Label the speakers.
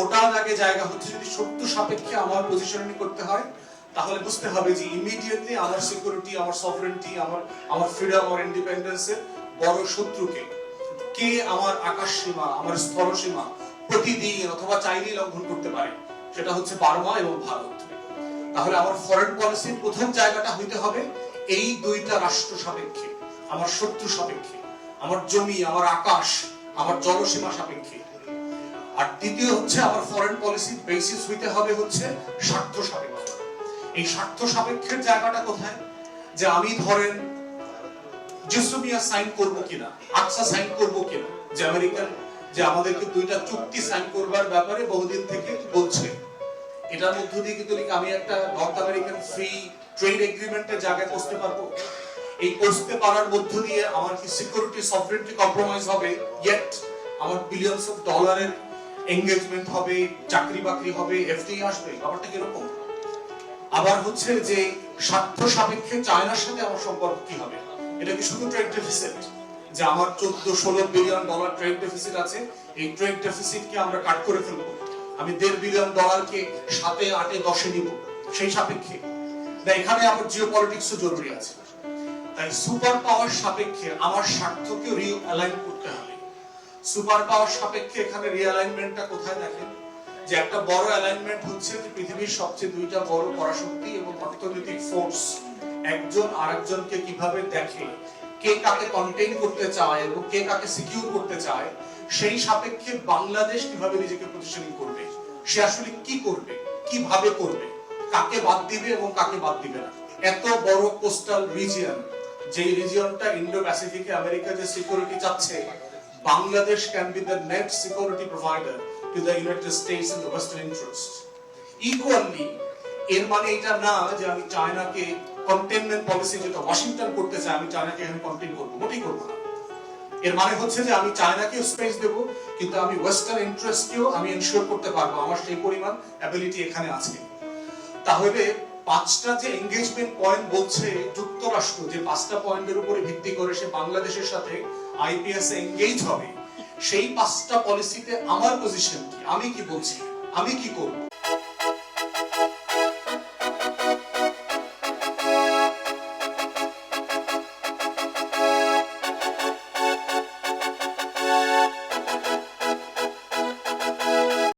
Speaker 1: মোটা দাগে জায়গা হচ্ছে যদি সত্য সাপেক্ষে আমার পজিশনিং করতে হয়, তাহলে বুঝতে হবে যে ইমিডিয়েটলি আমার সিকিউরিটি আমার সফরেন্টি আমার আমার ফ্রিডম আমার ইন্ডিপেন্ডেন্সের বড় শত্রুকে কে আমার আকাশ সীমা, আমার স্থল সীমা, প্রতিদিন অথবা চাইলেই লঙ্ঘন করতে পারে, সেটা হচ্ছে বার্মা এবং ভারত। তাহলে আমার ফরেন পলিসির প্রথম জায়গাটা হইতে হবে এই দুইটা রাষ্ট্র সাপেক্ষে, আমার শত্রু সাপেক্ষে, আমার জমি, আমার আকাশ, আমার জলসীমা সাপেক্ষে। আর দ্বিতীয় হচ্ছে আমার ফরেন পলিসি বেসিস হইতে হবে হচ্ছে স্বার্থ সাপেক্ষে। এই স্বার্থ সাপেক্ষের জায়গাটা কোথায়? যে আমি ধরেন জেসুমিয়া সাইন করব কিনা আকসা সাইন করব কিনা, যে আমেরিকান, যে আমাদেরকে দুইটা চুক্তি সাইন করবার ব্যাপারে বহুদিন থেকে বলছে। এটার মধ্য দিয়ে কিন্তু আমি একটা নর্থ আমেরিকান ফ্রি ট্রেড এগ্রিমেন্টের জায়গায় পৌঁছতে পারব? এই পৌঁছতে পারার মধ্য দিয়ে আমার কি সিকিউরিটি সফরেন্টি কম্প্রোমাইজ হবে? ইয়েট আমার বিলিয়নস অফ ডলারের এঙ্গেজমেন্ট হবে, চাকরি বাকরি হবে এফডি আসবে। ব্যাপারটা কীরকম? আবার হচ্ছে যে স্বার্থ সাপেক্ষে চায়নার সাথে আমার সম্পর্ক কি হবে? এটা কি শুধু ট্রেড ডেফিসিট যে আমার চোদ্দ ষোলো বিলিয়ন ডলার ট্রেড ডেফিসিট আছে, এই ট্রেড ডেফিসিটকে আমরা কাট করে ফেলব। আমি দেড় বিলিয়ন ডলারকে সাতে, আটে, দশে নিব, সেই সাপেক্ষে। না, এখানে আমার জিও পলিটিক্সও জরুরি আছে। তাই সুপার পাওয়ার সাপেক্ষে আমার স্বার্থকে রিঅ্যালাইন করতে হবে। সুপার পাওয়ার সাপেক্ষে এখানে রিঅ্যালাইনমেন্টটা কোথায় দেখেন? যে একটা বড় অ্যালাইনমেন্ট হচ্ছে যে পৃথিবীর সবচেয়ে দুইটা বড় পরাশক্তি এবং অর্থনৈতিক ফোর্স একজন আরেকজনকে কীভাবে দেখে, কে কাকে কন্টেইন করতে চায় এবং কে কাকে সিকিউর করতে চায়, সেই সাপেক্ষে বাংলাদেশ কীভাবে নিজেকে পজিশনিং করবে? সে আসলে কি করবে? কীভাবে করবে? কাকে বাদ দিবে এবং কাকে বাদ দিবে না? এত বড় কোস্টাল রিজিয়ন যেই রিজিয়নটা ইন্ডো প্যাসিফিকে আমেরিকা যে সিকিউরিটি চাচ্ছে Bangladesh can be the net security provider to the United States in the western interest equally এর মানে এটা না যে আমি চায়নাকে কন্টেনমেন্ট পলিসি যেটা ওয়াশিংটন করতে চায়, আমি চায়নাকে এখানে কন্টেন করব, মোটেই করব না। এর মানে হচ্ছে যে আমি চায়নাকে স্পেস দেব, কিন্তু আমি ওয়েস্টার্ন ইন্টারেস্টকেও আমি এনশিওর করতে পারব, আমার সেই পরিমাণ অ্যাবিলিটি এখানে আছে। তাহলে পাঁচটা যে এঙ্গেজমেন্ট পয়েন্ট বলছে যুক্তরাষ্ট্র, যে পাঁচটা পয়েন্টের উপরে ভিত্তি করে সে বাংলাদেশের সাথে আইপিএস এঙ্গেজ হবে, সেই পাঁচটা পলিসিতে আমার পজিশন কি? আমি কি বলছি? আমি কি করব?